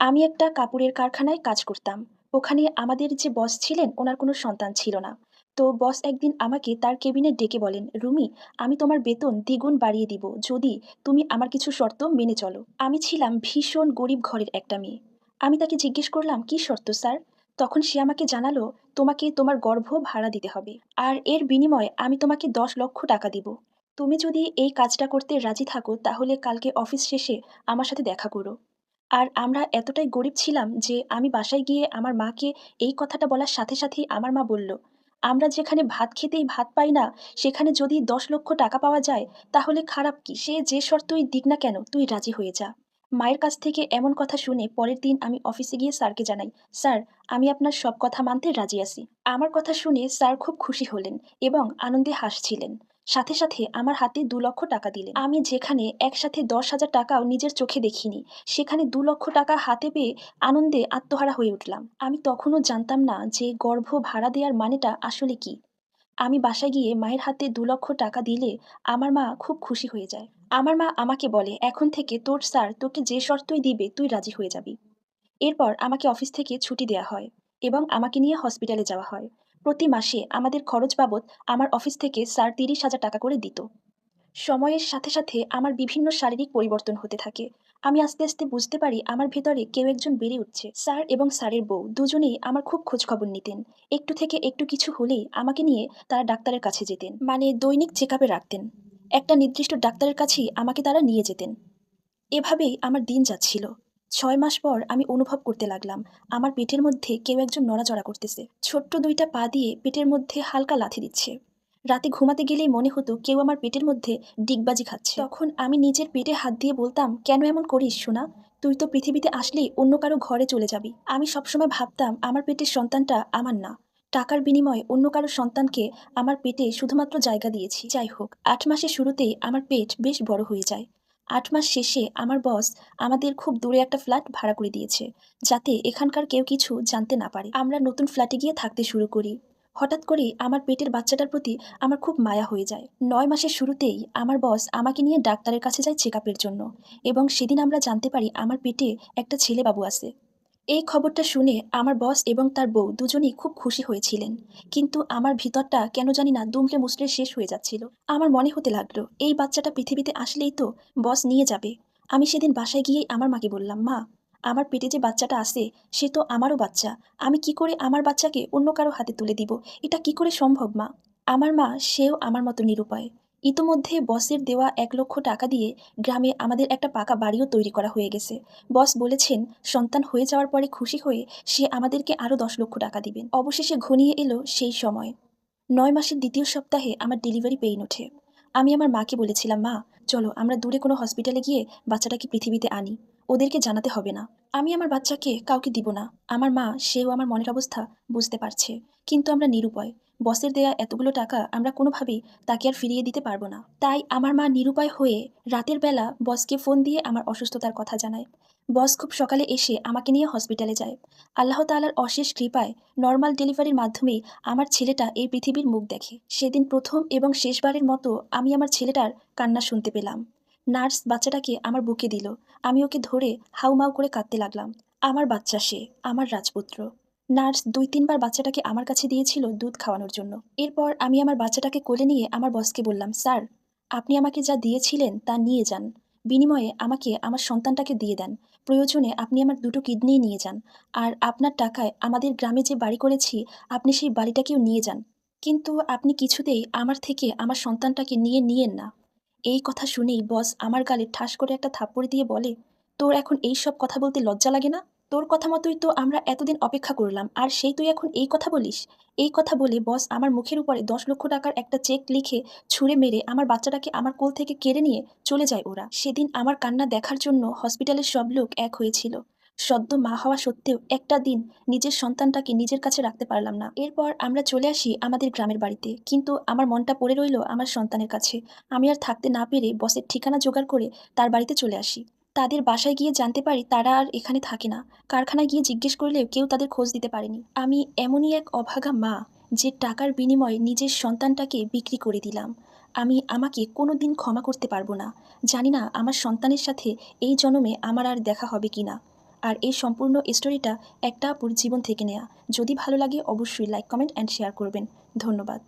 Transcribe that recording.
আমি একটা কাপড়ের কারখানায় কাজ করতাম। ওখানে আমাদের যে বস ছিলেন, ওনার কোনো সন্তান ছিল না। তো বস একদিন আমাকে তার কেবিনে ডেকে বলেন, "রুমি, আমি তোমার বেতন দ্বিগুণ বাড়িয়ে দিব যদি তুমি আমার কিছু শর্ত মেনে চলো।" আমি ছিলাম ভীষণ গরিব ঘরের একটা মেয়ে। আমি তাকে জিজ্ঞেস করলাম, "কী শর্ত স্যার?" তখন সে আমাকে জানালো, "তোমাকে তোমার গর্ভ ভাড়া দিতে হবে। আর এর বিনিময়ে আমি তোমাকে ১০ লক্ষ টাকা দিব। তুমি যদি এই কাজটা করতে রাজি থাকো তাহলে কালকে অফিস শেষে আমার সাথে দেখা করো।" আর আমরা এতটাই গরিব ছিলাম যে আমি বাসায় গিয়ে আমার মাকে এই কথাটা বলার সাথে সাথেই আমার মা বলল, "আমরা যেখানে ভাত খেতেই ভাত পাই না, সেখানে যদি ১০ লক্ষ টাকা পাওয়া যায় তাহলে খারাপ কি? সে যে শর্তই দিক না কেন তুই রাজি হয়ে যা।" মায়ের কাছ থেকে এমন কথা শুনে পরের দিন আমি অফিসে গিয়ে স্যারকে জানাই, "স্যার, আমি আপনার সব কথা মানতে রাজি আছি।" আমার কথা শুনে স্যার খুব খুশি হলেন এবং আনন্দে হাসছিলেন। সাথে সাথে আমার হাতে দু লক্ষ টাকা দিলেন। আমি যেখানে একসাথে ১০,০০০ টাকাও নিজের চোখে দেখিনি, সেখানে দু লক্ষ টাকা হাতে পেয়ে আনন্দে আত্মহারা হয়ে উঠলাম। আমি তখনও জানতাম না যে গর্ভ ভাড়া দেওয়ার মানেটা আসলে কি আমি বাসায় গিয়ে মায়ের হাতে দু লক্ষ টাকা দিলে আমার মা খুব খুশি হয়ে যায়। আমার মা আমাকে বলে, "এখন থেকে তোর স্যার তোকে যে শর্তই দিবে তুই রাজি হয়ে যাবি।" এরপর আমাকে অফিস থেকে ছুটি দেয়া হয় এবং আমাকে নিয়ে হসপিটালে যাওয়া হয়। প্রতি মাসে আমাদের খরচ বাবদ আমার অফিস থেকে স্যার ৩০,০০০ টাকা করে দিত। সময়ের সাথে সাথে আমার বিভিন্ন শারীরিক পরিবর্তন হতে থাকে। আমি আস্তে আস্তে বুঝতে পারি আমার ভেতরে কেউ একজন বেড়ে উঠছে। স্যার এবং স্যারের বউ দুজনেই আমার খুব খোঁজখবর নিতেন। একটু থেকে একটু কিছু হলেই আমাকে নিয়ে তারা ডাক্তারের কাছে যেতেন। মানে দৈনিক চেকআপে রাখতেন। একটা নির্দিষ্ট ডাক্তারের কাছেই আমাকে তারা নিয়ে যেতেন। এভাবেই আমার দিন যাচ্ছিল। ৬ মাস পর আমি অনুভব করতে লাগলাম আমার পেটের মধ্যে কেউ একজন নড়াচড়া করতেছে। ছোট্ট দুইটা পা দিয়ে পেটের মধ্যে হালকা লাথি দিচ্ছে। রাতে ঘুমাতে গেলেই মনে হতো কেউ আমার পেটের মধ্যে ডিগবাজি খাচ্ছে। তখন আমি নিজের পেটে হাত দিয়ে বলতাম, "কেন এমন করিস সোনা? তুই তো পৃথিবীতে আসলেই অন্য কারও ঘরে চলে যাবি।" আমি সবসময় ভাবতাম আমার পেটের সন্তানটা আমার না। টাকার বিনিময়ে অন্য কারও সন্তানকে আমার পেটে শুধুমাত্র জায়গা দিয়েছি। যাই হোক, আট মাসের শুরুতেই আমার পেট বেশ বড় হয়ে যায়। ৮ মাস শেষে আমার বস আমাদের খুব দূরে একটা ফ্ল্যাট ভাড়া করে দিয়েছে, যাতে এখানকার কেউ কিছু জানতে না পারে। আমরা নতুন ফ্ল্যাটে গিয়ে থাকতে শুরু করি। হঠাৎ করে আমার পেটের বাচ্চাটার প্রতি আমার খুব মায়া হয়ে যায়। নয় মাসের শুরুতেই আমার বস আমাকে নিয়ে ডাক্তারের কাছে যায় চেক জন্য এবং সেদিন আমরা জানতে পারি আমার পেটে একটা ছেলে বাবু আছে। এই খবরটা শুনে আমার বস এবং তার বউ দুজনেই খুব খুশি হয়েছিলেন। কিন্তু আমার ভিতরটা কেন জানি না দুমড়ে মুচড়ে শেষ হয়ে যাচ্ছিল। আমার মনে হতে লাগল এই বাচ্চাটা পৃথিবীতে আসলেই তো বস নিয়ে যাবে। আমি সেদিন বাসায় গিয়েই আমার মাকে বললাম, "মা, আমার পেটে যে বাচ্চাটা আছে সে তো আমারও বাচ্চা। আমি কি করে আমার বাচ্চাকে অন্য কারও হাতে তুলে দিব? এটা কি করে সম্ভব মা?" আমার মা সেও আমার মতো নিরুপায়। ইতোমধ্যে বসের দেওয়া এক লক্ষ টাকা দিয়ে গ্রামে আমাদের একটা পাকা বাড়িও তৈরি করা হয়ে গেছে। বস বলেছেন সন্তান হয়ে যাওয়ার পরে খুশি হয়ে সে আমাদেরকে আরও ১০ লক্ষ টাকা দিবেন। অবশেষে ঘনিয়ে এলো সেই সময়। নয় মাসের দ্বিতীয় সপ্তাহে আমার ডেলিভারি পেইন ওঠে। আমি আমার মাকে বলেছিলাম, "মা, চলো আমরা দূরে কোনো হসপিটালে গিয়ে বাচ্চাটাকে পৃথিবীতে আনি। ওদেরকে জানাতে হবে না। আমি আমার বাচ্চাকে কাউকে দিব না।" আমার মা সেও আমার মনের অবস্থা বুঝতে পারছে। কিন্তু আমরা নিরুপায়। বসের দেয়া এতগুলো টাকা আমরা কোনোভাবেই তাকে আর ফিরিয়ে দিতে পারব না। তাই আমার মা নিরুপায় হয়ে রাতের বেলা বসকে ফোন দিয়ে আমার অসুস্থতার কথা জানায়। বস খুব সকালে এসে আমাকে নিয়ে হসপিটালে যায়। আল্লাহ তাআলার অশেষ কৃপায় নর্মাল ডেলিভারির মাধ্যমেই আমার ছেলেটা এই পৃথিবীর মুখ দেখে। সেদিন প্রথম এবং শেষবারের মতো আমি আমার ছেলেটার কান্না শুনতে পেলাম। নার্স বাচ্চাটাকে আমার বুকে দিল। আমি ওকে ধরে হাউমাউ করে কাঁদতে লাগলাম। আমার বাচ্চা সে, আমার রাজপুত্র। নার্স দুই তিনবার বাচ্চাটাকে আমার কাছে দিয়েছিল দুধ খাওয়ানোর জন্য। এরপর আমি আমার বাচ্চাটাকে কোলে নিয়ে আমার বসকে বললাম, "স্যার, আপনি আমাকে যা দিয়েছিলেন তা নিয়ে যান। বিনিময়ে আমাকে আমার সন্তানটাকে দিয়ে দেন। প্রয়োজনে আপনি আমার দুটো কিডনি নিয়ে যান। আর আপনার টাকায় আমাদের গ্রামে যে বাড়ি করেছি আপনি সেই বাড়িটাকেও নিয়ে যান। কিন্তু আপনি কিছুতেই আমার থেকে আমার সন্তানটাকে নিয়ে নিয়েন না।" এই কথা শুনেই বস আমার গালে ঠাস করে একটা থাপ্পড় দিয়ে বলে, "তোর এখন এইসব কথা বলতে লজ্জা লাগে না? তোর কথা মতোই তো আমরা এতদিন অপেক্ষা করলাম, আর সেই তুই এখন এই কথা বলিস?" এই কথা বলে বস আমার মুখের উপরে ১০ লক্ষ টাকার একটা চেক লিখে ছুঁড়ে মেরে আমার বাচ্চাটাকে আমার কোল থেকে কেড়ে নিয়ে চলে যায় ওরা। সেদিন আমার কান্না দেখার জন্য হসপিটালের সব লোক এক হয়েছিল। সদ্য মা হওয়া সত্ত্বেও একটা দিন নিজের সন্তানটাকে নিজের কাছে রাখতে পারলাম না। এরপর আমরা চলে আসি আমাদের গ্রামের বাড়িতে। কিন্তু আমার মনটা পড়ে রইল আমার সন্তানের কাছে। আমি আর থাকতে না পেরে বসের ঠিকানা জোগাড় করে তার বাড়িতে চলে আসি। তাদের বাসায় গিয়ে জানতে পারি তারা আর এখানে থাকে না। কারখানায় গিয়ে জিজ্ঞেস করলেও কেউ তাদের খোঁজ দিতে পারেনি। আমি এমনই এক অভাগা মা যে টাকার বিনিময়ে নিজের সন্তানটাকে বিক্রি করে দিলাম। আমি আমাকে কোনো দিন ক্ষমা করতে পারব না। জানি না আমার সন্তানের সাথে এই জনমে আমার আর দেখা হবে কি না আর এই সম্পূর্ণ স্টোরিটা একটা আপুর জীবন থেকে নেয়া যদি ভালো লাগে অবশ্যই লাইক কমেন্ট অ্যান্ড শেয়ার করবেন ধন্যবাদ